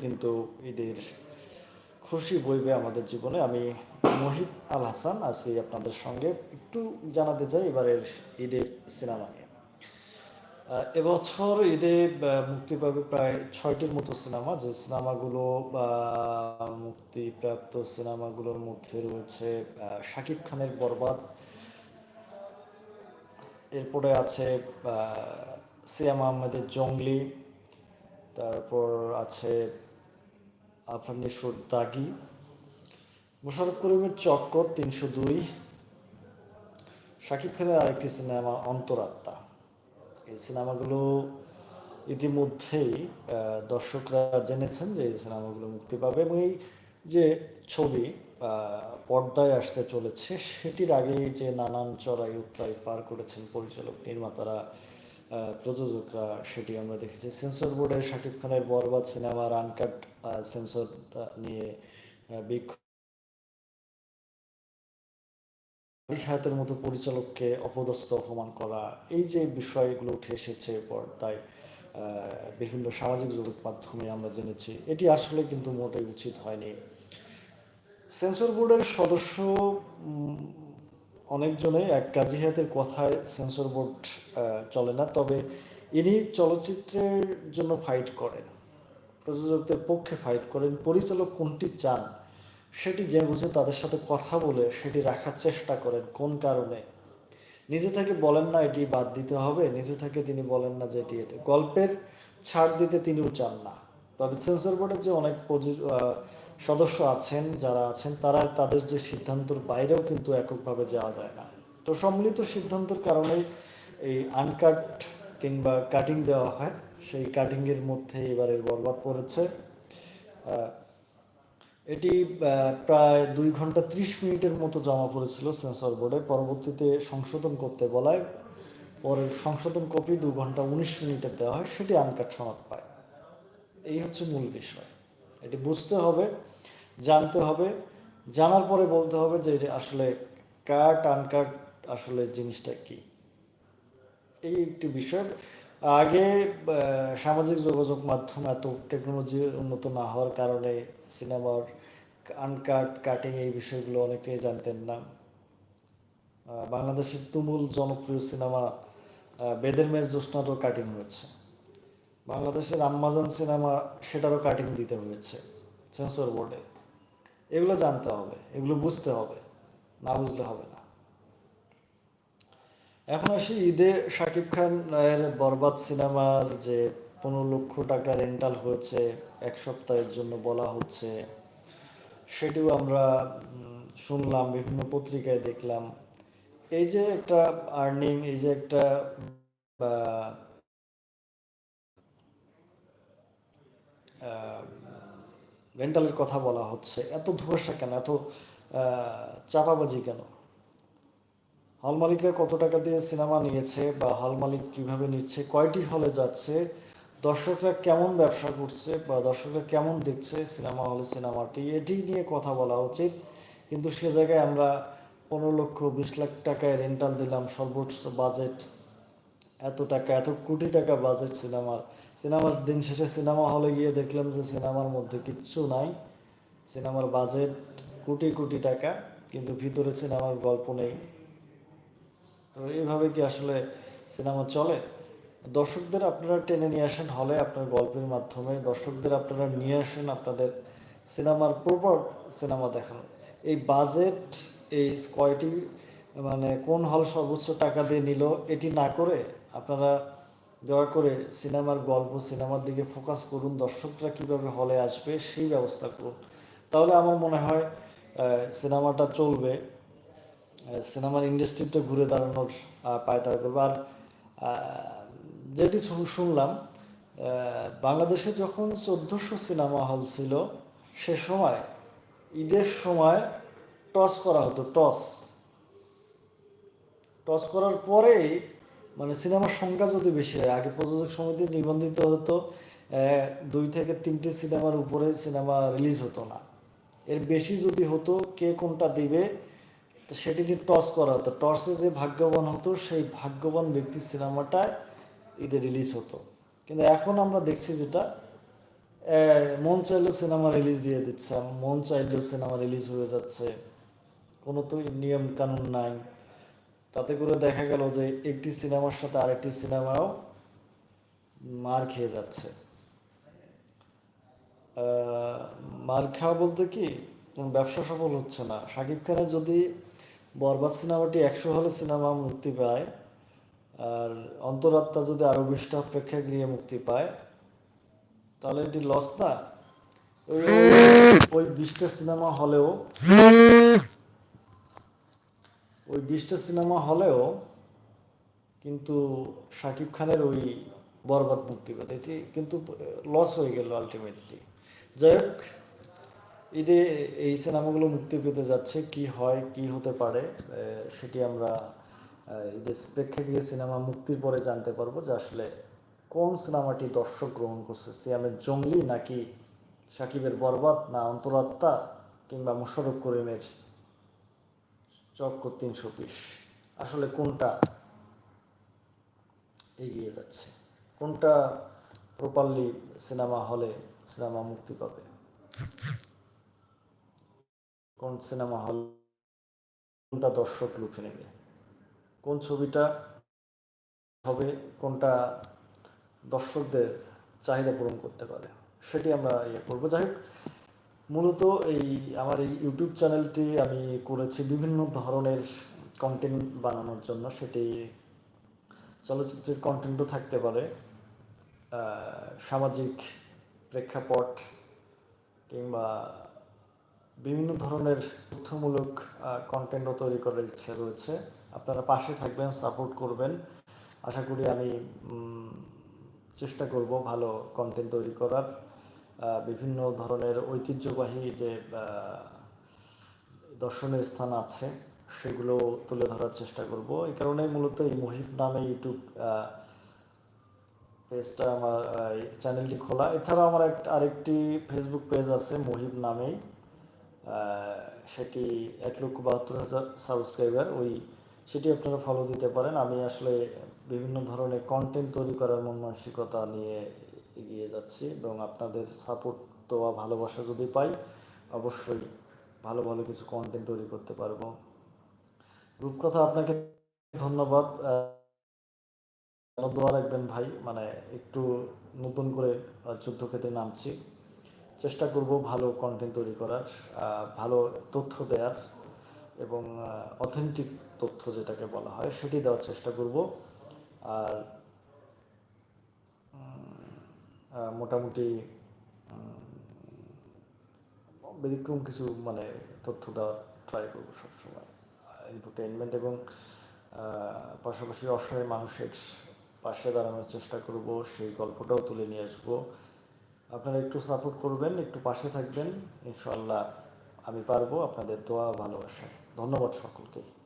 কিন্তু ঈদের খুশি বইবে আমাদের জীবনে। আমি মহিত আল হাসান, আছি আপনাদের সঙ্গে। একটু জানাতে চাই এবারের ঈদের সিনেমা নিয়ে। এবছর ঈদে মুক্তি পাবে প্রায় ছয়টির মতো সিনেমা। যে সিনেমাগুলো, বা, মুক্তিপ্রাপ্ত সিনেমাগুলোর মধ্যে রয়েছে শাকিব খানের বরবাদ। এরপরে আছে সিয়াম আহমেদের জঙ্গলি। তারপর আছে আফরানিসুর দাগি মোশারফ করিমের চক্কর তিনশো দুই। শাকিব খানের আরেকটি সিনেমা, অন্তরাত্মা। এই সিনেমাগুলো ইতিমধ্যেই দর্শকরা জেনেছেন যে এই সিনেমাগুলো মুক্তি পাবে এবং এই যে ছবি পর্দায় আসতে চলেছে, সেটির আগেই যে নানান চড়াই উত্তরাই পার করেছেন পরিচালক, নির্মাতারা প্রযোজকরা সেটি আমরা দেখেছি। সেন্সর বোর্ডে শাকিব খানের বরবাদ সিনেমার আনকাট সেন্সর নিয়ে আহ, বিক্ষোভ। হায়াতের মতো পরিচালককে অপদস্থ অপমান করা এই যে বিষয়গুলো উঠে এসেছে পর্দায় বিভিন্ন সামাজিক যোগাযোগ মাধ্যমে আমরা জেনেছি এটি আসলে কিন্তু মোটেই উচিত হয়নি। সেন্সর বোর্ডের সদস্য অনেকজনে এক কাজী কথায় সেন্সর বোর্ড চলে না। তবে ইনি চলচ্চিত্রের জন্য ফাইট করেন, প্রযোজকদের পক্ষে ফাইট করেন। পরিচালক কোনটি চান সেটি যে বুঝে তাদের সাথে কথা বলে সেটি রাখার চেষ্টা করেন। কোন কারণে? নিজে থেকে বলেন না, এটি বাদ দিতে হবে। নিজে থেকে তিনি বলেন না যে এটি এটি। গল্পের ছাড় দিতে তিনিও চান না। তবে সেন্সর বোর্ডের যে অনেক সদস্য আছেন, যারা আছেন, তারা তাদের যে সিদ্ধান্তর বাইরেও কিন্তু এককভাবে যাওয়া যায় না। তো সম্মিলিত সিদ্ধান্তের কারণেই এই আনকাট কিংবা কাটিং দেওয়া হয়। সেই কাটিংয়ের মধ্যে এবারে বরবাদ পড়েছে। এটি প্রায় দুই ঘণ্টা ত্রিশ মিনিটের মতো জমা পড়েছিল সেন্সর বোর্ডে। পরবর্তীতে সংশোধন করতে বলায় পরে সংশোধন কপি দু ঘণ্টা উনিশ মিনিটে দেওয়া হয়, সেটি আনকাট সনদ পায়। এই হচ্ছে মূল বিষয়। এটি বুঝতে হবে, জানতে হবে, জানার পরে বলতে হবে যে এটা আসলে কাট, আনকাট আসলে জিনিসটা কি। এই একটি বিষয়। আগে সামাজিক যোগাযোগ মাধ্যম এত টেকনোলজি উন্নত না হওয়ার কারণে সিনেমার আনকাট কাটিং এই বিষয়গুলো অনেকেই জানতেন না। বাংলাদেশের তুমুল জনপ্রিয় সিনেমা বেদের মেজ জ্যোৎস্নারও কাটিং হয়েছে বাংলাদেশের আম্মাজান সিনেমা সেটারও কাটিং দিতে হয়েছে সেন্সর বোর্ডে এগুলো জানতে হবে, এগুলো বুঝতে হবে, না বুঝলে হবে না। এখন আসি ঈদে শাকিব খান এর বরবাদ সিনেমার যে পনেরো লক্ষ টাকা রেন্টাল হয়েছে, এক সপ্তাহের জন্য বলা হচ্ছে, সেটিও আমরা শুনলাম, বিভিন্ন পত্রিকায় দেখলাম। এই যে একটা আর্নিং এই যে একটা বা রেন্টালের কথা বলা হচ্ছে। এত ধোঁয়াশা কেন? এত চাপাবাজি কেন? হল মালিকরা কত টাকা দিয়ে সিনেমা নিয়েছে বা হল মালিক কীভাবে নিচ্ছে, কয়টি হলে যাচ্ছে, দর্শকরা কেমন ব্যবসা করছে বা দর্শকরা কেমন দেখছে সিনেমা হলে সিনেমাটি, এটি নিয়ে কথা বলা উচিত। কিন্তু সে জায়গায় আমরা পনেরো লক্ষ, বিশ লাখ টাকায় রেন্টাল দিলাম, সর্বোচ্চ বাজেট এত টাকা, এত কোটি টাকা বাজেট সিনেমার সিনেমার দিন শেষে সিনেমা হলে গিয়ে দেখলাম যে সিনেমার মধ্যে কিচ্ছু নাই। সিনেমার বাজেট কোটি কোটি টাকা, কিন্তু ভিতরে সিনেমার গল্প নেই। তো এইভাবে কি আসলে সিনেমা চলে? দর্শকদের আপনারা টেনে নিয়ে আসেন হলে আপনার গল্পের মাধ্যমে। দর্শকদের আপনারা নিয়ে আসেন আপনাদের সিনেমার প্রপার সিনেমা দেখানো। এই বাজেট এই কয়টি মানে কোন হল সর্বোচ্চ টাকা দিয়ে নিল, এটি না করে আপনারা দয়া করে সিনেমার গল্প, সিনেমার দিকে ফোকাস করুন। দর্শকরা কীভাবে হলে আসবে সেই ব্যবস্থা করুন। তাহলে আমার মনে হয় সিনেমাটা চলবে। সিনেমার ইন্ডাস্ট্রিটা ঘুরে দাঁড়ানোর পায়তারা করবে। আর যেটি শুনলাম বাংলাদেশে যখন চোদ্দোশো সিনেমা হল ছিল, সে সময়, ঈদের সময় টস করা হতো, টস। টস করার পরেই মানে সিনেমার সংখ্যা যদি বেশি হয়, আগে প্রযোজক সমিতি নিবন্ধিত হতো দুই থেকে তিনটে সিনেমার উপরে সিনেমা রিলিজ হতো না। এর বেশি যদি হতো, কে কোনটা দিবে সেটিকে টস করা হতো। টসে যে ভাগ্যবান হতো, সেই ভাগ্যবান ব্যক্তির সিনেমাটা ঈদে রিলিজ হতো। কিন্তু এখন আমরা দেখছি যেটা মন চাইলেও সিনেমা রিলিজ দিয়ে দিচ্ছে, মন চাইলেও সিনেমা রিলিজ হয়ে যাচ্ছে। কোনো তো নিয়ম কানুন নাই। তাতে করে দেখা গেল যে একটি সিনেমার সাথে আরেকটি সিনেমাও মার খেয়ে যাচ্ছে। মার খাওয়া বলতে কি ব্যবসা সফল হচ্ছে না। শাকিব খানের যদি বরবাদ সিনেমাটি একশো হলে সিনেমা মুক্তি পায়, আর অন্তরাত্মা যদি আরও বিশটা প্রেক্ষাগৃহে মুক্তি পায়, তাহলে এটি লস না। ওই বিশটা সিনেমা হলেও ওই বিশটা সিনেমা হলেও কিন্তু শাকিব খানের ওই বরবাদ মুক্তি পাবে এটি কিন্তু লস হয়ে গেল আলটিমেটলি যাই হোক ঈদে এই সিনেমাগুলো মুক্তি পেতে যাচ্ছে, কি হয়, কি হতে পারে সেটি আমরা ঈদের প্রেক্ষাগৃহে সিনেমা মুক্তির পরে জানতে পারব যে আসলে কোন সিনেমাটি দর্শক গ্রহণ করছে। সিয়ামের জঙ্গলি নাকি সাকিবের বরবাদ না অন্তরাত্মা কিংবা মোশারফ করিমের চক্কর তিনশো বিশ। আসলে কোনটা এগিয়ে যাচ্ছে? কোনটা প্রপারলি সিনেমা হলে সিনেমা মুক্তি পাবে? কোন সিনেমা হল কোনটা দর্শক লুফে নেবে? কোন ছবিটা হবে, কোনটা দর্শকদের চাহিদা পূরণ করতে পারে? সেটি আমরা ইয়ে করব। যাই হোক মূলত এই আমার এই ইউটিউব চ্যানেলটি আমি করেছি বিভিন্ন ধরনের কন্টেন্ট বানানোর জন্য। সেটি চলচ্চিত্রের কন্টেন্টও থাকতে পারে সামাজিক প্রেক্ষাপট কিংবা বিভিন্ন ধরনের তথ্যমূলক কন্টেন্টও তৈরি করার ইচ্ছে রয়েছে। আপনারা পাশে থাকবেন সাপোর্ট করবেন। আশা করি আমি চেষ্টা করব ভালো কন্টেন্ট তৈরি করার। বিভিন্ন ধরনের ঐতিহ্যবাহী যে দর্শনীয় স্থান আছে, সেগুলো তুলে ধরার চেষ্টা করব। এই কারণে মূলত এই মহিব নামে ইউটিউব পেজটা আমার চ্যানেলটি খোলা। এছাড়াও আমার একটা আরেকটি ফেসবুক পেজ আছে, মহিব নামেই। সেটি এক লক্ষ বাহাত্তর হাজার সাবস্ক্রাইবার ওই, সেটি আপনারা ফলো দিতে পারেন। আমি আসলে বিভিন্ন ধরনের কন্টেন্ট তৈরি করার মন মানসিকতা নিয়ে এগিয়ে যাচ্ছি এবং আপনাদের সাপোর্ট দেওয়া, ভালোবাসা যদি পাই, অবশ্যই ভালো ভালো কিছু কন্টেন্ট তৈরি করতে পারব। রূপকথা আপনাকে ধন্যবাদ। দোয়া রাখবেন ভাই মানে একটু নতুন করে যুদ্ধক্ষেত্রে নামছি। চেষ্টা করব ভালো কন্টেন্ট তৈরি করার ভালো তথ্য দেওয়ার এবং অথেন্টিক তথ্য যেটাকে বলা হয়, সেটি দেওয়ার চেষ্টা করব। আর মোটামুটি ব্যতিক্রম কিছু মানে তথ্য দেওয়ার ট্রাই করব সবসময় এন্টারটেনমেন্ট এবং পাশাপাশি অসহায় মানুষের পাশে দাঁড়ানোর চেষ্টা করব, সেই গল্পটাও তুলে নিয়ে আসব। আপনারা একটু সাপোর্ট করবেন, একটু পাশে থাকবেন ইনশাল্লাহ আমি পারব আপনাদের দোয়া ভালোবাসা ধন্যবাদ সকলকে।